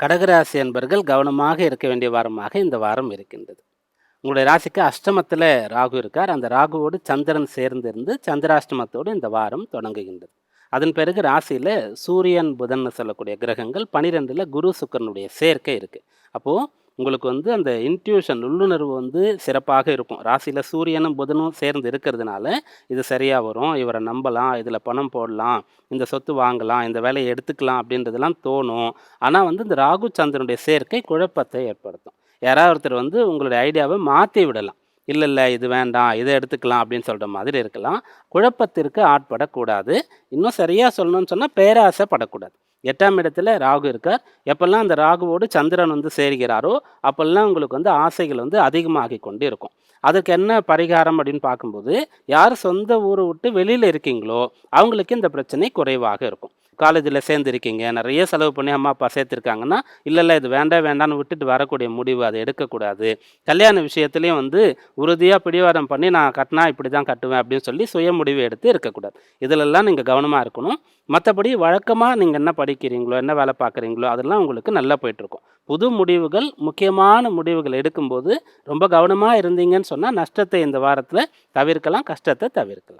கடகராசி என்பர்கள் கவனமாக இருக்க வேண்டிய வாரமாக இந்த வாரம் இருக்கின்றது. உங்களுடைய ராசிக்கு அஷ்டமத்தில் ராகு இருக்கார். அந்த ராகுவோடு சந்திரன் சேர்ந்திருந்து சந்திராஷ்டமத்தோடு இந்த வாரம் தொடங்குகின்றது. அதன் பிறகு ராசியில் சூரியன் புதன் சொல்லக்கூடிய கிரகங்கள் பனிரெண்டில் குரு சுக்கரனுடைய சேர்க்கை இருக்குது அப்போது உங்களுக்கு வந்து அந்த இன்ட்யூஷன் உள்ளுணர்வு வந்து சிறப்பாக இருக்கும். ராசியில் சூரியனும் புதனும் சேர்ந்து இருக்கிறதுனால இது சரியாக வரும். இவரை நம்பலாம் இதில் பணம் போடலாம் இந்த சொத்து வாங்கலாம் இந்த வேலையை எடுத்துக்கலாம் அப்படின்றதெல்லாம் தோணும். ஆனால் வந்து இந்த ராகு சந்திரனுடைய சேர்க்கை குழப்பத்தை ஏற்படுத்தும். யாராவது ஒருத்தர் வந்து உங்களுடைய ஐடியாவை மாற்றி விடலாம். இல்லை இல்லை இது வேண்டாம் இதை எடுத்துக்கலாம் அப்படின்னு சொல்கிற மாதிரி இருக்கலாம். குழப்பத்திற்கு ஆட்படக்கூடாது. இன்னும் சரியாக சொல்லணும்னு சொன்னால் பேராசைப்படக்கூடாது. எட்டாம் இடத்துல ராகு இருக்கார். எப்பெல்லாம் அந்த ராகுவோடு சந்திரன் வந்து சேர்கிறாரோ அப்பெல்லாம் உங்களுக்கு வந்து ஆசைகள் வந்து அதிகமாகி கொண்டு இருக்கும் அதுக்கு என்ன பரிகாரம் அப்படின்னு பார்க்கும்போது யார் சொந்த ஊரை விட்டு வெளியில் இருக்கீங்களோ அவங்களுக்கு இந்த பிரச்சனை குறைவாக இருக்கும். காலேஜில் சேர்ந்துருக்கீங்க. நிறைய செலவு பண்ணி அம்மா அப்பா சேர்த்துருக்காங்கன்னா இல்லை இல்லை இது வேண்டாம் வேண்டாம்னு விட்டுட்டு வரக்கூடிய முடிவு அதை எடுக்கக்கூடாது. கல்யாண விஷயத்துலேயும் வந்து உறுதியாக பிடிவாரம் பண்ணி நான் கட்டினா இப்படி தான் கட்டுவேன் அப்படின்னு சொல்லி சுய முடிவு எடுத்து இருக்கக்கூடாது. இதிலெல்லாம் நீங்கள் கவனமாக இருக்கணும். மற்றபடி வழக்கமாக நீங்கள் என்ன படிக்கிறீங்களோ என்ன வேலை பார்க்குறீங்களோ அதெல்லாம் உங்களுக்கு நல்லா போயிட்டுருக்கும். புது முடிவுகள் முக்கியமான முடிவுகள் எடுக்கும்போது ரொம்ப கவனமாக இருந்தீங்கன்னு சொன்னால் நஷ்டத்தை இந்த வாரத்தில் தவிர்க்கலாம் கஷ்டத்தை தவிர்க்கலாம்.